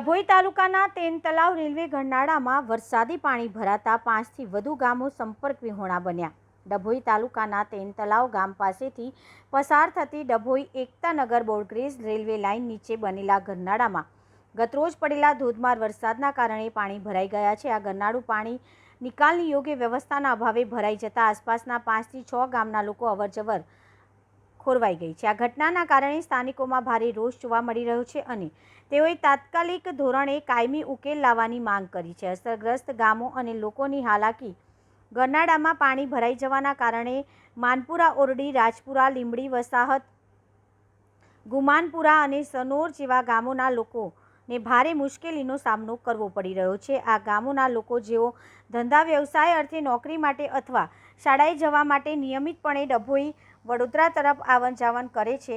ડભોઈ તાલુકાના તેન તલાવ રેલવે ગરનાળામાં વરસાદી પાણી ભરાતા પાંચથી વધુ ગામો સંપર્ક વિહોણા બન્યા. ડભોઈ તાલુકાના તેન તલાવ ગામ પાસેથી પસાર થતી Dabhoi Ektanagar broad gauge railway line નીચે બનેલા ગરનાળામાં ગતરોજ પડેલા ધોધમાર વરસાદના કારણે પાણી ભરાઈ ગયા છે. આ ગરનાળું પાણી નિકાલની યોગ્ય વ્યવસ્થાના અભાવે ભરાઈ જતા આસપાસના પાંચથી છ ગામના લોકો અવરજવર ખોરવાઈ ગઈ છે. આ ઘટનાના કારણે સ્થાનિકોમાં ભારે રોષ જોવા મળી રહ્યો છે અને તેઓએ તાત્કાલિક ધોરણે કાયમી ઉકેલ લાવવાની માંગ કરી છે. અસરગ્રસ્ત ગામો અને લોકોની હાલાકી ગરનાળામાં પાણી ભરાઈ જવાના કારણે માનપુરા, ઓરડી, રાજપુરા, લીંબડી, વસાહત, ગુમાનપુરા અને સનોર જેવા ગામોના લોકોને ભારે મુશ્કેલીનો સામનો કરવો પડી રહ્યો છે. આ ગામોના લોકો જેઓ ધંધા વ્યવસાય અર્થે નોકરી માટે અથવા શાળાએ જવા માટે નિયમિતપણે ડભોઈ વડોદરા તરફ આવન જાવન કરે છે,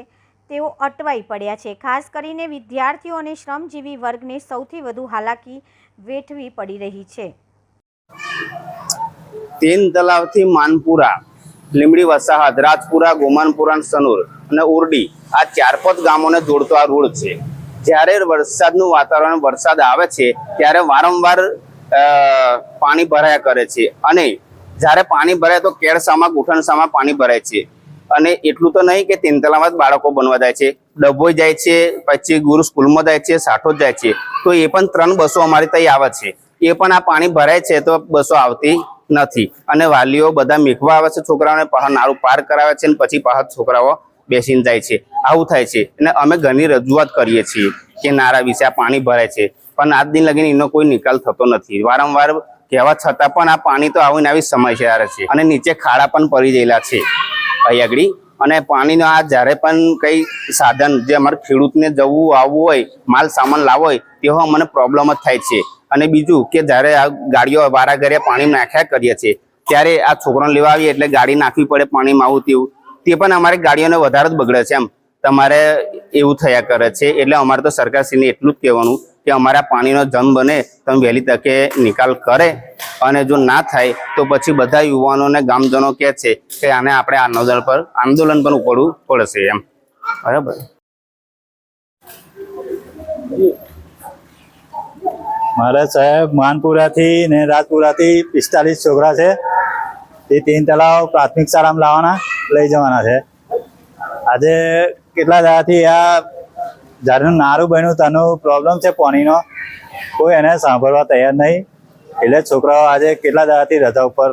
તેઓ અટવાઈ પડ્યા છે. ખાસ કરીને વિદ્યાર્થીઓ અને શ્રમજીવી વર્ગને સૌથી વધુ હાલાકી વેઠવી પડી રહી છે. તેન તલાવથી માનપુરા લીમડી વસાહત, રાજપુરા, ગોમાનપુરા સનુર અને ઉરડી આ ચાર પાંચ ગામોને જોડતો આ રોડ છે. જ્યારે વરસાદનું વાતાવરણ વરસાદ આવે છે, ત્યારે વારંવાર પાણી ભરાયા કરે છે. અને જ્યારે પાણી ભરાય તો કેળસામાં, ગુઠણસામાં પાણી ભરાય છે. અને એટલું તો નહીં કે તેન તલાવમાં જ બાળકો બનવા જાય છે. ડભોઈ જાય છે, પછી ગુરુ સ્કૂલમાં જાય છે સાઠોદ જાય છે. તો એ પણ ત્રણ બસો અમારી ત્યાં આવે છે. એ પણ આ પાણી ભરાય છે તો બસો આવતી નથી. અને વાલીઓ બધા મેઘવા આવે છે છોકરાઓને નાળું પાર કરાવે છે અને પછી પાછા છોકરાઓ બેસીને જાય છે. આવું થાય છે. અને અમે ઘણી રજૂઆત કરીએ છીએ કે નારા વિશે આ પાણી ભરાય છે. પણ આજ દિન લગીને એનો કોઈ નિકાલ થતો નથી. વારંવાર કહેવા છતાં પણ આ પાણી તો આવીને આવી સમસ્યા છે. અને નીચે ખાડા પણ પડી ગયેલા છે. અહીં આગળ. અને પાણીનો આ જ્યારે પણ કંઈ સાધન જે અમારે ખેડૂતને જવું, આવવું હોય, માલ સામાન લાવવો હોય તેવો અમને પ્રોબ્લેમ જ થાય છે. અને બીજું કે જ્યારે આ ગાડીઓ વારા ઘરે પાણી નાખ્યા કરીએ છીએ, ત્યારે આ છોકરાને લેવા આવીએ એટલે ગાડી નાખવી પડે પાણીમાં આવું તેવું. તે પણ અમારી ગાડીઓને વધારે જ બગડે છે એમ. તમારે એવું થયા કરે છે એટલે અમારે તો સરકારશ્રીને એટલું જ કહેવાનું કે અમારા પાણીનો જમ બને, તમે વહેલી તકે નિકાલ કરે અને જો ના થાય, તો પછી બધા યુવાનોને ગામજનો કહે છે કે આને આપણે આંદોલન પર, આંદોલન પણ ઉપડવું પડશે એમ. બરાબર? મારે સાહેબ, માનપુરાથી ને રાજપુરાથી પિસ્તાલીસ છોકરા છે. તે તીન તળાવ પ્રાથમિક શાળામાં લાવવાના, લઈ જવાના છે. આજે કેટલા દાડાથી આ જ્યારે નારું બન્યું તેનો પ્રોબ્લેમ છે પાણીનો. કોઈ એને સાંભળવા તૈયાર નહીં. એટલે છોકરાઓ આજે કેટલા દાડાથી રજા ઉપર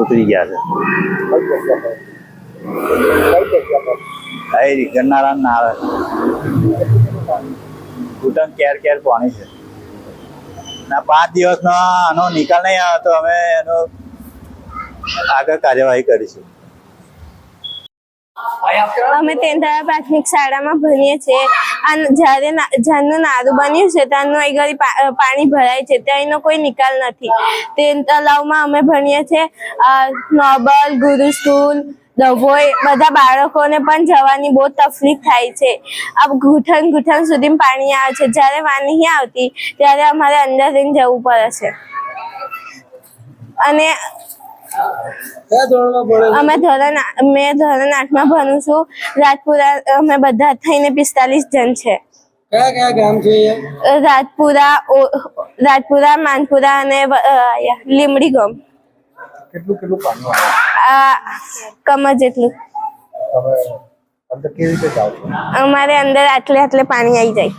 ઉતરી ગયા છે. અહીં ગરનાળા નાળા. ઘૂંટણ કેર કેર પાણી છે. ના, પાંચ દિવસનો આનો નિકાલ નહીં આવે તો અમે એનો આગળ કાર્યવાહી કરીશું. અમે તેંધારા પ્રાથમિક શાળામાં ભણીએ છીએ. અને જ્યારે ના- જ્યારનું નારું બન્યું છે ત્યારનું અહીં ઘડી પાણી ભરાય છે ત્યાં એનો કોઈ નિકાલ નથી. તે તલાવમાં અમે ભણીએ છીએ નોબલ ગુરુ સ્કૂલ ડભોઈ, બધા બાળકોને પણ જવાની બહુ તકલીફ થાય છે. આ ઘૂંટણ ઘૂંટણ સુધી પાણી આવે છે. જ્યારે વાર નહીં આવતી, ત્યારે અમારે અંદર જવું પડે છે. અને અમે ધોરણ મેં ધોરણ આઠમાં ભણું છું. રાજપુરા અમે બધા થઈને પિસ્તાલીસ જણ છે. કયા કયા ગામ છે રાજપુરા રાજપુરા માનપુરા અને લીમડી ગામ. કેટલું કેટલું પાણી આ કમર જેટલું. તમે અંદર કેવી રીતે જાવ અમારે અંદર આટલે આટલે પાણી આવી જાય.